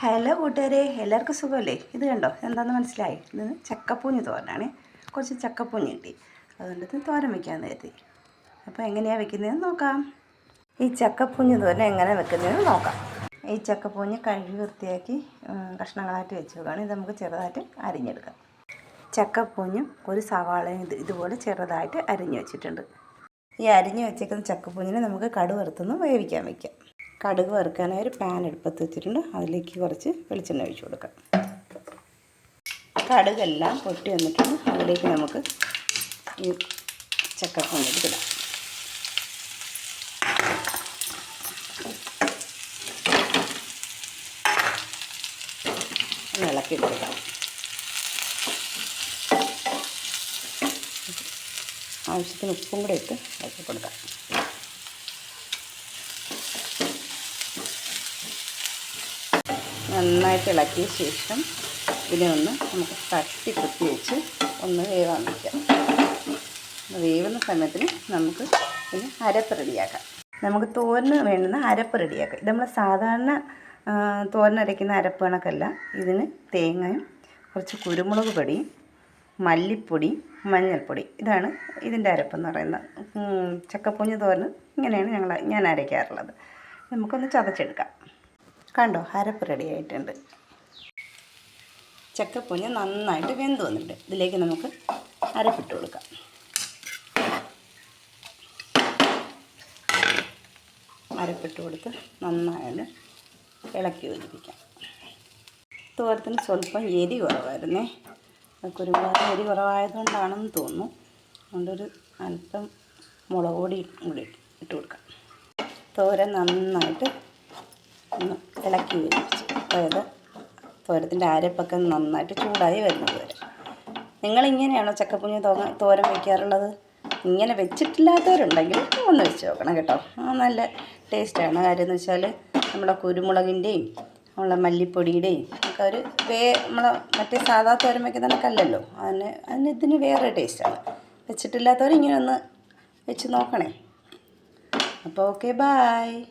Hello കൂട്ടുകാരെ എല്ലാവർക്കും സുഖമല്ലേ? ഇത് കണ്ടോ? എന്താണെന്ന് മനസ്സിലായി? ഇത് ചക്കപ്പൂഞ്ഞ് തോരനാണ്. കുറച്ച് ചക്കപ്പൂഞ്ഞ് കിട്ടി. അതുകൊണ്ട് ഇത് തോരൻ വെക്കാമെന്ന് കരുതി. അപ്പോൾ എങ്ങനെയാണ് വെക്കുന്നതെന്ന് നോക്കാം. ഈ ചക്കപ്പൂഞ്ഞ് തോരൻ എങ്ങനെ വെക്കുന്നതെന്ന് നോക്കാം. ഈ ചക്കപ്പൂഞ്ഞ് കഴുകി വൃത്തിയാക്കി കഷ്ണങ്ങളായിട്ട് വെച്ച് വെക്കുകയാണ് ഇത് നമുക്ക് ചെറുതായിട്ട് അരിഞ്ഞെടുക്കാം. ചക്കപ്പൂഞ്ഞും ഒരു സവാളയും ഇത് ഇതുപോലെ ചെറുതായിട്ട് അരിഞ്ഞു വെച്ചിട്ടുണ്ട്. ഈ അരിഞ്ഞു വെച്ചേക്കുന്ന ചക്കപ്പൂഞ്ഞിനെ നമുക്ക് കടുവറുത്തൊന്ന് വേവിക്കാൻ വയ്ക്കാം കടുക് വറുക്കാനായി ഒരു പാൻ എടുപ്പത്ത് വെച്ചിട്ടുണ്ട്. അതിലേക്ക് കുറച്ച് വെളിച്ചെണ്ണ ഒഴിച്ചു കൊടുക്കാം. കടുകെല്ലാം പൊട്ടി വന്നിട്ടുണ്ട്. അതിലേക്ക് നമുക്ക് ഈ ചക്കക്കൊണ്ടിട്ട് ഇടാം. ഇളക്കി കൊടുക്കാം. ആവശ്യത്തിന് ഉപ്പും കൂടെ ഇട്ട് ഇളക്കി കൊടുക്കാം. നന്നായിട്ട് ഇളക്കിയ ശേഷം ഇതിനെ ഒന്ന് നമുക്ക് തട്ടി കുത്തി വെച്ച് ഒന്ന് വേവാൻ വയ്ക്കാം. വേവുന്ന സമയത്തിന് നമുക്ക് ഇതിന് അരപ്പ് റെഡിയാക്കാം. നമുക്ക് തോരന് വേണ്ടുന്ന അരപ്പ് റെഡിയാക്കാം. ഇത് നമ്മൾ സാധാരണ തോരനരയ്ക്കുന്ന അരപ്പ് കണക്കല്ല. ഇതിന് തേങ്ങയും കുറച്ച് കുരുമുളക് പൊടിയും മല്ലിപ്പൊടി മഞ്ഞൾപ്പൊടി. ഇതാണ് ഇതിന്റെ അരപ്പെന്ന് പറയുന്നത്. ചക്കപ്പൂഞ്ഞ് തോരന് ഇങ്ങനെയാണ് ഞങ്ങൾ ഞാൻ അരയ്ക്കാറുള്ളത്. നമുക്കൊന്ന് ചതച്ചെടുക്കാം. കണ്ടോ? അരപ്പ് റെഡി ആയിട്ടുണ്ട്. ചക്കപ്പൂഞ്ഞ് നന്നായിട്ട് വെന്ത് വന്നിട്ടുണ്ട്. ഇതിലേക്ക് നമുക്ക് അരപ്പിട്ട് കൊടുക്കാം. അരപ്പിട്ട് കൊടുത്ത് നന്നായിട്ട് ഇളക്കി യോജിപ്പിക്കാം. തോരത്തിന് സ്വല്പം എരി കുറവായിരുന്നേ. കുരുമുളക് എരി കുറവായതുകൊണ്ടാണെന്ന് തോന്നുന്നു. അതുകൊണ്ടൊരു അല്പം മുളക് പൊടി കൂടി ഇട്ട് കൊടുക്കാം. തോരൻ നന്നായിട്ട് ഒന്ന് ഇളക്കി വെച്ച്. അതായത് തോരത്തിന്റെ അരപ്പൊക്കെ നന്നായിട്ട് ചൂടായി വരുന്നത് വരെ. നിങ്ങളിങ്ങനെയാണോ ചക്കപ്പുഞ്ഞ് തോ തോരൻ വയ്ക്കാറുള്ളത് ഇങ്ങനെ വെച്ചിട്ടില്ലാത്തവരുണ്ടെങ്കിൽ ഒന്ന് വെച്ച് നോക്കണം കേട്ടോ. ആ നല്ല ടേസ്റ്റാണ്. കാര്യം എന്ന് വെച്ചാൽ നമ്മുടെ കുരുമുളകിന്റെയും നമ്മളെ മല്ലിപ്പൊടിയുടെയും ഒക്കെ ഒരു വേ നമ്മളെ മറ്റേ സാധാ തോരം വയ്ക്കുന്ന അതിന് അതിന് ഇതിന് വേറെ ടേസ്റ്റാണ്. വെച്ചിട്ടില്ലാത്തവർ ഇങ്ങനെ ഒന്ന് വെച്ച് നോക്കണേ. അപ്പോൾ ഓക്കെ ബായ്